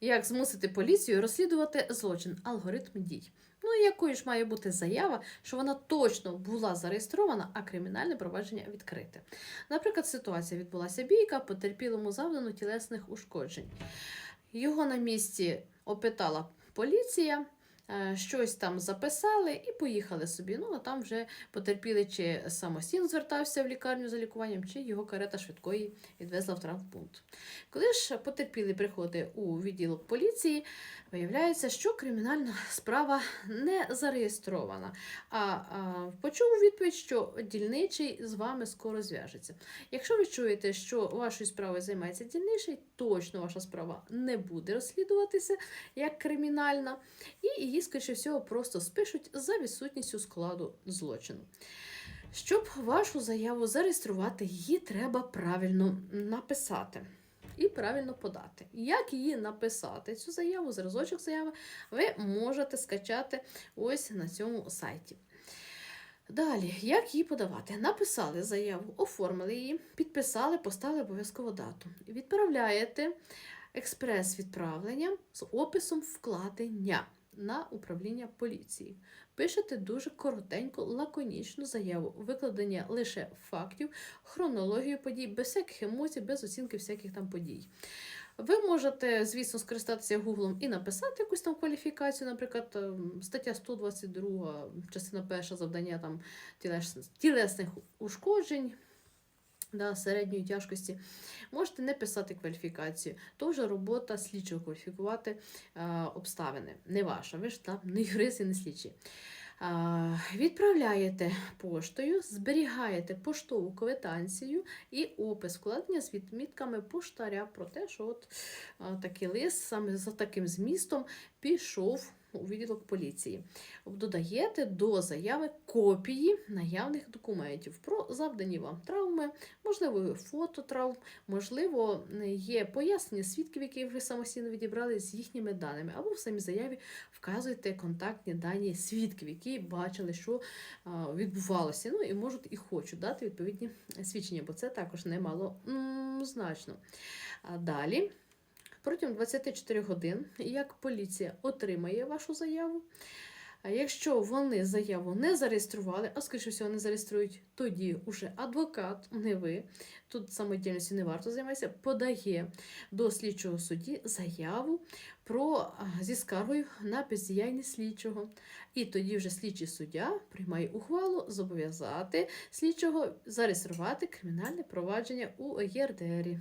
Як змусити поліцію розслідувати злочин, алгоритм дій. Ну і якою ж має бути заява, що вона точно була зареєстрована, а кримінальне провадження відкрите. Наприклад, ситуація відбулася бійка, потерпілому завдано тілесних ушкоджень. Його на місці опитала поліція. Е, Щось там записали і поїхали собі. Ну а там вже потерпіли, чи самостійно звертався в лікарню за лікуванням, чи його карета швидкої відвезла в травмпункт. Коли ж потерпілий приходить у відділок поліції, виявляється, що кримінальна справа не зареєстрована. А, а почув відповідь, що дільничий з вами скоро зв'яжеться. Якщо ви чуєте, що вашою справою займається дільничий, точно ваша справа не буде розслідуватися як кримінальна, і її, скоріше всього, просто спишуть за відсутністю складу злочину. Щоб вашу заяву зареєструвати, її треба правильно написати і правильно подати. Як її написати, цю заяву, зразочок заяви, ви можете скачати ось на цьому сайті. Далі, як її подавати? Написали заяву, оформили її, підписали, поставили обов'язково дату. Відправляєте експрес-відправлення з описом вкладення на управління поліції. Пишете дуже коротеньку, лаконічну заяву, викладення лише фактів, хронологію подій, без всяких емоцій, без оцінки всяких там подій. Ви можете, звісно, скористатися Гуглом і написати якусь там кваліфікацію, наприклад, ем, стаття 122, частина перша завдання там тілес- тілесних ушкоджень. Да, середньої тяжкості, можете не писати кваліфікацію. То вже робота слідчого кваліфікувати е, обставини. Не ваша, ви ж там не юрист і не слідчий. Е, відправляєте поштою, зберігаєте поштову квитанцію і опис вкладення з відмітками поштаря про те, що от е, такий лист саме за таким змістом пішов у відділок поліції. Додаєте до заяви копії наявних документів про завдані вам травми, можливо, фото травм, можливо, є пояснення свідків, які ви самостійно відібрали з їхніми даними, або в самій заяві вказуєте контактні дані свідків, які бачили, що відбувалося. Ну і можуть і хочуть дати відповідні свідчення, бо це також немало значно. Далі. Протягом 24 годин, як поліція отримає вашу заяву. Якщо вони заяву не зареєстрували, а скоріше всього не зареєструють, тоді уже адвокат, не ви, тут самодіяльністю не варто займатися, подає до слідчого судді заяву про зі скаргою на бездіяльність слідчого. І тоді вже слідчий суддя приймає ухвалу зобов'язати слідчого зареєструвати кримінальне провадження у ЄРДРі.